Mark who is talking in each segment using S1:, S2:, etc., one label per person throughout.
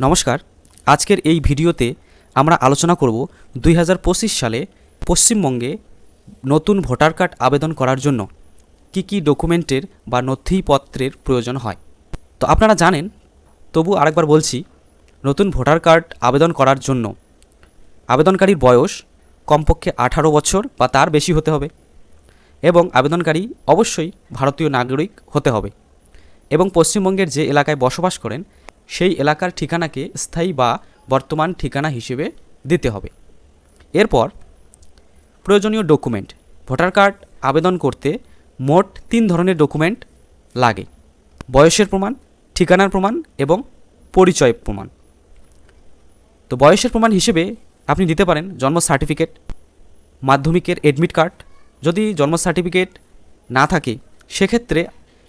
S1: নমস্কার। আজকের এই ভিডিওতে আমরা আলোচনা করব দুই হাজার পঁচিশ সালে পশ্চিমবঙ্গে নতুন ভোটার কার্ড আবেদন করার জন্য কি কি ডকুমেন্টের বা নথিপত্রের প্রয়োজন হয়। তো আপনারা জানেন, তবু আরেকবার বলছি, নতুন ভোটার কার্ড আবেদন করার জন্য আবেদনকারীর বয়স কমপক্ষে আঠারো বছর বা তার বেশি হতে হবে এবং আবেদনকারী অবশ্যই ভারতীয় নাগরিক হতে হবে এবং পশ্চিমবঙ্গের যে এলাকায় বসবাস করেন সেই এলাকার ঠিকানাকে স্থায়ী বা বর্তমান ঠিকানা হিসেবে দিতে হবে। এরপর প্রয়োজনীয় ডকুমেন্ট, ভোটার কার্ড, আবেদন করতে মোট তিন ধরনের ডকুমেন্ট লাগে। বয়সের প্রমাণ, ঠিকানার প্রমাণ এবং পরিচয় প্রমাণ। তো বয়সের প্রমাণ হিসেবে আপনি দিতে পারেন জন্ম সার্টিফিকেট, মাধ্যমিকের এডমিট কার্ড যদি জন্ম সার্টিফিকেট না থাকে, সেক্ষেত্রে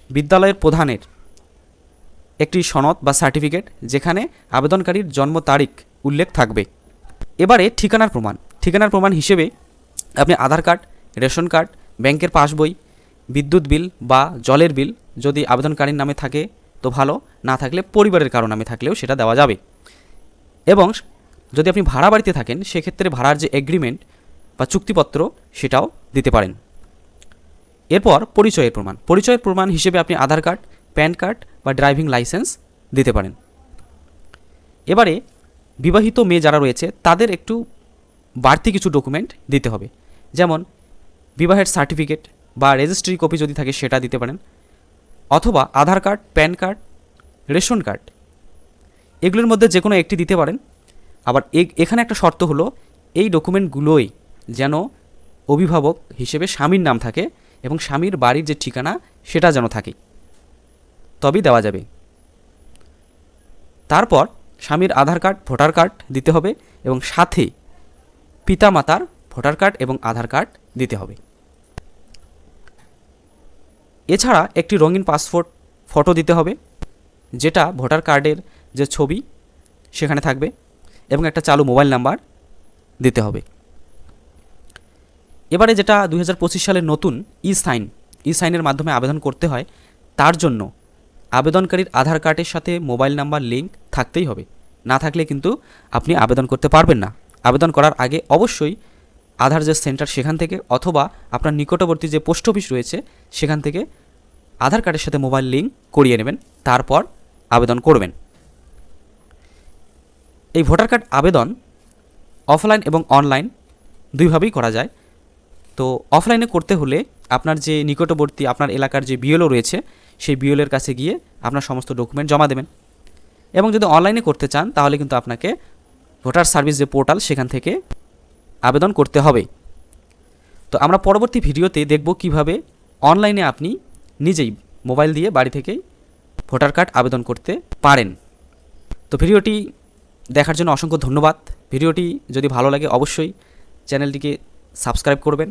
S1: বিদ্যালয়ের প্রধানের একটি সনদ বা সার্টিফিকেট যেখানে আবেদনকারীর জন্ম তারিখ উল্লেখ থাকবে। এবারে ঠিকানার প্রমাণ। ঠিকানার প্রমাণ হিসেবে আপনি আধার কার্ড, রেশন কার্ড, ব্যাংকের পাসবই, বিদ্যুৎ বিল বা জলের বিল যদি আবেদনকারীর নামে থাকে তো ভালো, না থাকলে পরিবারের কারও নামে থাকলেও সেটা দেওয়া যাবে। এবং যদি আপনি ভাড়া বাড়িতে থাকেন, সেক্ষেত্রে ভাড়ার যে এগ্রিমেন্ট বা চুক্তিপত্র সেটাও দিতে পারেন। এরপর পরিচয়ের প্রমাণ। পরিচয়ের প্রমাণ হিসেবে আপনি আধার কার্ড, প্যান কার্ড বা ড্রাইভিং লাইসেন্স দিতে পারেন। এবারে বিবাহিত মেয়ে যারা রয়েছে, তাদের একটু বাড়তি কিছু ডকুমেন্ট দিতে হবে। যেমন বিবাহের সার্টিফিকেট বা রেজিস্ট্রি কপি যদি থাকে, সেটা দিতে পারেন। অথবা Aadhaar card, PAN card, ration card, এগুলোর মধ্যে যে কোনো একটি দিতে পারেন। আবার এখানে একটা শর্ত হলো, এই ডকুমেন্টগুলোই যেন অভিভাবক হিসেবে স্বামীর নাম থাকে এবং স্বামীর বাড়ির যে ঠিকানা, সেটা যেন থাকে। তবেই দেওয়া যাবে। তারপর স্বামীর আধার কার্ড, ভোটার কার্ড দিতে হবে এবং সাথে পিতামাতার ভোটার কার্ড এবং আধার কার্ড দিতে হবে। এছাড়া একটি রঙিন পাসপোর্ট ফটো দিতে হবে, যেটা ভোটার কার্ডের যে ছবি সেখানে থাকবে এবং একটা চালু মোবাইল নাম্বার দিতে হবে। এবারে যেটা দু সালের নতুন ই সাইন ই সাইনের মাধ্যমে আবেদন করতে হয়, তার জন্য আবেদনকারীর আধার কার্ডের সাথে মোবাইল নাম্বার, লিঙ্ক থাকতেই হবে। না থাকলে কিন্তু আপনি আবেদন করতে পারবেন না। আবেদন করার আগে অবশ্যই আধার যে সেন্টার সেখান থেকে অথবা আপনার নিকটবর্তী যে পোস্ট অফিস রয়েছে, সেখান থেকে আধার কার্ডের সাথে মোবাইল, লিঙ্ক করিয়ে নেবেন, তারপর আবেদন করবেন। এই ভোটার কার্ড আবেদন অফলাইন এবং অনলাইন দুইভাবেই করা যায়। তো অফলাইনে করতে হলে আপনার যে নিকটবর্তী, আপনার এলাকার যে বিএলও রয়েছে সেই বিএলের কাছে গিয়ে আপনার সমস্ত ডকুমেন্ট জমা দেবেন। এবং যদি অনলাইনে করতে চান, তাহলে কিন্তু আপনাকে ভোটার সার্ভিস যে পোর্টাল, সেখান থেকে আবেদন করতে হবে। তো আমরা পরবর্তী ভিডিওতে দেখব কীভাবে অনলাইনে আপনি নিজেই মোবাইল দিয়ে বাড়ি থেকেই ভোটার কার্ড আবেদন করতে পারেন। তো ভিডিওটি দেখার জন্য অসংখ্য ধন্যবাদ। ভিডিওটি যদি ভালো লাগে, অবশ্যই চ্যানেলটিকে সাবস্ক্রাইব করবেন।